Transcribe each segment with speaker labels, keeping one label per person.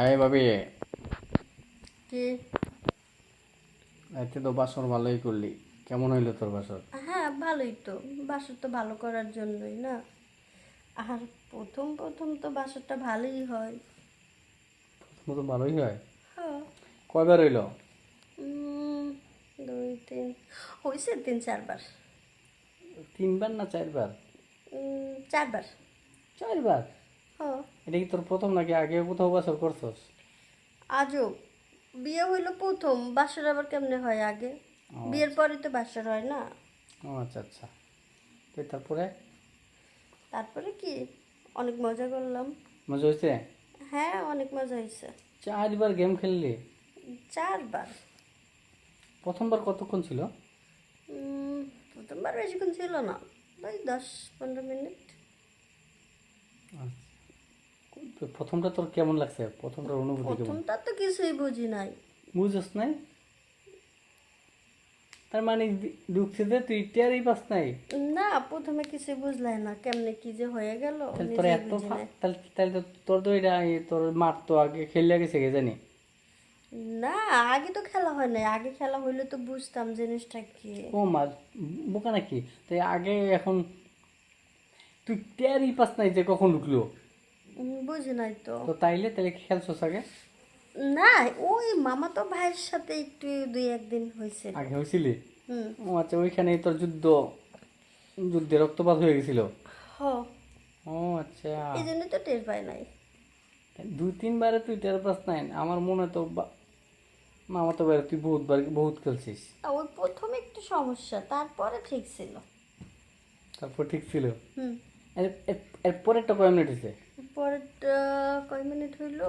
Speaker 1: আয় ভাবি।
Speaker 2: কি?
Speaker 1: এতে তো বাসর ভালোই করলি। কেমন হইল তোর বাসর?
Speaker 2: হ্যাঁ ভালোই তো। বাসর তো ভালো করার জন্যই না। আর প্রথম প্রথম তো বাসরটা ভালোই হয়।
Speaker 1: প্রথম তো ভালোই হয়?
Speaker 2: হ্যাঁ।
Speaker 1: কয়বার হইল?
Speaker 2: দুই তিন হয়েছে তিন চারবার।
Speaker 1: তিনবার না চারবার?
Speaker 2: চারবার।
Speaker 1: চারবার?
Speaker 2: হ্যাঁ।
Speaker 1: এটা কি তোর প্রথম নাকি আগে কোথাও বাসর করছস?
Speaker 2: আজও। বিয়ে হইল প্রথম বাসর আবার কেমনে হয় আগে? বিয়ের পরে তো বাসর হয় না?
Speaker 1: ও আচ্ছা আচ্ছা। তো তারপরে?
Speaker 2: তারপরে কি? অনেক মজা করলাম।
Speaker 1: মজা হয়েছে
Speaker 2: হ্যাঁ অনেক মজা হয়েছে
Speaker 1: চারবার গেম খেললি?
Speaker 2: চারবার।
Speaker 1: প্রথমবার কতক্ষণ ছিল?
Speaker 2: প্রথমবার বেশিক্ষণ ছিল না। ওই দশ পনেরো মিনিট।
Speaker 1: তো প্রথমটা তোর কেমন লাগছে? প্রথমটার অনুভূতি কেমন?
Speaker 2: প্রথমটা তো কিছুই বুঝি নাই।
Speaker 1: বুঝছ নাই? তার মানে ঢুকছে যে তুই টেয়ারই পাস নাই।
Speaker 2: না প্রথমে কিছুই বুঝলাই না কেমনে কি যে হয়ে গেল
Speaker 1: তোর এত তাহলে তাহলে তোর তো এটা তোর মার তো আগে খেললে গেছে কে জানি?
Speaker 2: না আগে তো খেলা হয় নাই আগে খেলা হইলে তো বুঝতাম জিনিসটা কি।
Speaker 1: ও মা বোকা নাকি? তাই আগে এখন তুই টেয়ারই পাস নাই যে কখন ঢুকলো
Speaker 2: বুঝি নাই তো।
Speaker 1: তো তাইলে তাহলে খেলছোস আগে?
Speaker 2: না ওই মামা তো ভাইয়ের সাথে একটু দুই একদিন হয়েছে।
Speaker 1: আগে হয়েছিলি?
Speaker 2: হুম।
Speaker 1: ও আচ্ছা ওইখানেই তোর যুদ্ধ যুদ্ধে রক্তপাত হয়ে গেছিল?
Speaker 2: হ।
Speaker 1: ও আচ্ছা।
Speaker 2: এই জন্যই তো টের পাই নাই।
Speaker 1: দুই তিনবারে তুই টের পাস নাই। আমার মনে হয় তো মামা তো বাইরে তুই বহুতবার বহুত খেলছিস।
Speaker 2: ওই প্রথম একটু সমস্যা তারপরে ঠিক ছিল।
Speaker 1: তারপর ঠিক ছিল?
Speaker 2: হুম।
Speaker 1: এর- এর- এর পরেরটা কয় মিনিট হয়েছে?
Speaker 2: পরেরটা কয় মিনিট হইল?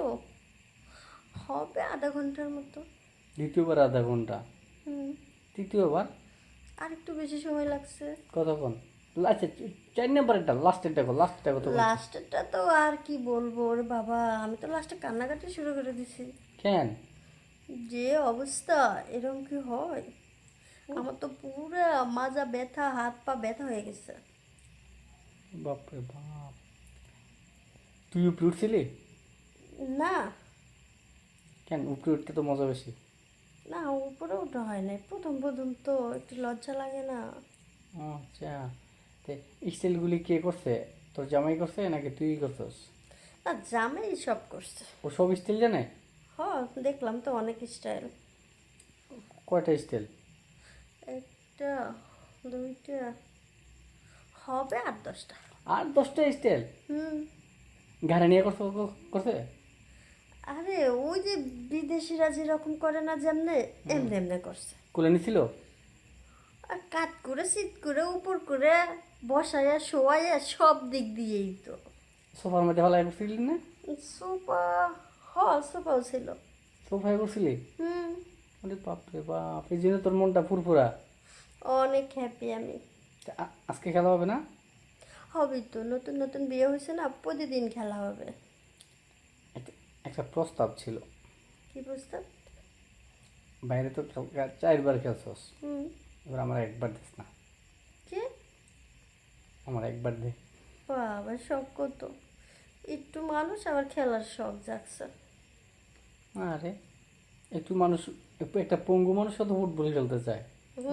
Speaker 2: হবে আধা ঘণ্টার মতো।
Speaker 1: দ্বিতীয়বার আধা ঘণ্টা?
Speaker 2: হুম।
Speaker 1: তৃতীয়বার?
Speaker 2: আর একটু বেশি সময় লাগছে।
Speaker 1: কতক্ষণ? আচ্ছা চার নম্বরেরটা লাস্টেরটা কো লাস্টটা কত
Speaker 2: লাস্টেরটা তো আর কি বলব ওরে বাবা আমি তো লাস্টে কান্নাকাটি শুরু করে দিছি।
Speaker 1: কেন?
Speaker 2: যে অবস্থা এরকম কি হয়? আমার তো পুরো মাজা ব্যথা হাত পা ব্যথা হয়ে গেছে।
Speaker 1: বাপরে বাপ। তুই উপরে উঠছিলি?
Speaker 2: না।
Speaker 1: কেন? উপরে উঠতে তো মজা বেশি।
Speaker 2: না উপরে ওঠা হয় নাই। প্রথম প্রথম তো একটু লজ্জা লাগে না।
Speaker 1: আচ্ছা। তে স্টাইলগুলি কে করছে? তোর জামাই করছে নাকি তুই করছস?
Speaker 2: না জামাই সব করছে।
Speaker 1: ও সব স্টাইল জানে?
Speaker 2: হ দেখলাম তো অনেক স্টাইল।
Speaker 1: কয়টা স্টাইল?
Speaker 2: একটা দুইটা হবে আট দশটা।
Speaker 1: আর দশটা স্টাইল?
Speaker 2: হুম।
Speaker 1: ঘাড়ে নিয়ে করছে করছে?
Speaker 2: আরে ওই যে বিদেশিরা যেরকম করে না যেমনে এমনি এমনি করছে।
Speaker 1: কোলে নিছিল?
Speaker 2: আর কাত করে শীত করে উপর করে বসাইয়া শোয়াইয়া সব দিক দিয়েই তো।
Speaker 1: সোফার মধ্যে হলাই করছিলি না?
Speaker 2: সোফা হ সোফাও ছিল।
Speaker 1: সোফায় করছিলি
Speaker 2: হুম।
Speaker 1: আরে বাপরে বাপ এই জন্য তোর মনটা ফুরফুরা।
Speaker 2: অনেক হ্যাপি আমি।
Speaker 1: আজকে খেলা হবে না?
Speaker 2: হবেই তো। নতুন নতুন বিয়ে হয়েছে না প্রতিদিন খেলা হবে।
Speaker 1: একটা- প্রস্তাব ছিল।
Speaker 2: কি প্রস্তাব?
Speaker 1: বাইরে তো চারবার খেলছস।
Speaker 2: হুম।
Speaker 1: এবার আমার একবার দিস না।
Speaker 2: কি?
Speaker 1: আমার একবার দে।
Speaker 2: বাবা শখ কত। একটু মানুষ আবার খেলার শখ জাগছে।
Speaker 1: আরে একটু মানুষ একটা পঙ্গু মানুষ তো ফুটবল খেলতে চায়।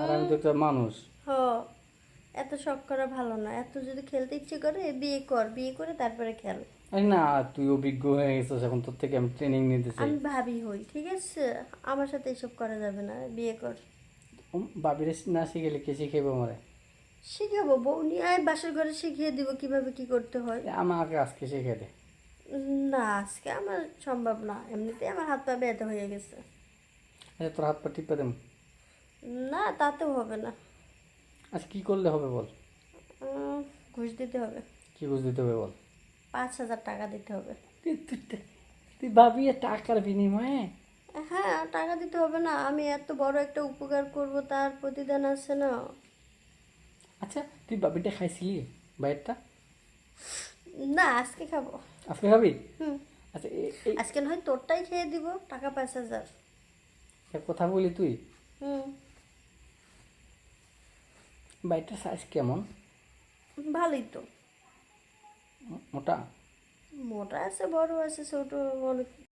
Speaker 1: আর আমি তো একটা মানুষ।
Speaker 2: হ। এত শখ করা ভালো না। এত যদি খেলতে ইচ্ছে করে বিয়ে কর বিয়ে করে তারপরে খেল।
Speaker 1: আরে না তুই অভিজ্ঞ হয়ে গেছিস এখন তোর থেকে আমি ট্রেনিং নিতে চাই।
Speaker 2: আমি ভাবি হই ঠিক আছে? আমার সাথে এসব করা যাবে না বিয়ে কর।
Speaker 1: বাবির না শিখেলে কে শিখেবে আমারে?
Speaker 2: শিখাবো বউ নিয়ে আয় বাসার ঘরে শিখিয়ে দিব কীভাবে কি করতে হয়।
Speaker 1: আমাকে আজকে শিখে দে।
Speaker 2: না আজকে আমার সম্ভব না। এমনিতেই আমার হাত পা ব্যথা হয়ে গেছে।
Speaker 1: আচ্ছা তোর হাত পা টিপে দেম
Speaker 2: না তাতেও হবে না।
Speaker 1: আচ্ছা কী করলে হবে বল?
Speaker 2: ঘুষ দিতে হবে।
Speaker 1: কী বুঝ দিতে হবে বল?
Speaker 2: পাঁচ হাজার টাকা দিতে হবে।
Speaker 1: তুই ভাবি টাকার বিনিময়ে?
Speaker 2: হ্যাঁ টাকা দিতে হবে না। আমি এত বড় একটা উপকার করব তার প্রতিদান আছে না।
Speaker 1: আচ্ছা তুই বাবিটা খাইছিলি বাইরটা?
Speaker 2: না আজকে খাব।
Speaker 1: আজকে খাবি?
Speaker 2: হুম।
Speaker 1: আচ্ছা এই
Speaker 2: আজকে নয় তোরটাই খেয়ে দিব টাকা পাঁচ হাজার।
Speaker 1: কথা বলি তুই?
Speaker 2: হুম।
Speaker 1: বাইরটার সাইজ কেমন?
Speaker 2: ভালোই তো।
Speaker 1: মোটা?
Speaker 2: মোটা আছে বড় আছে ছোট অনেক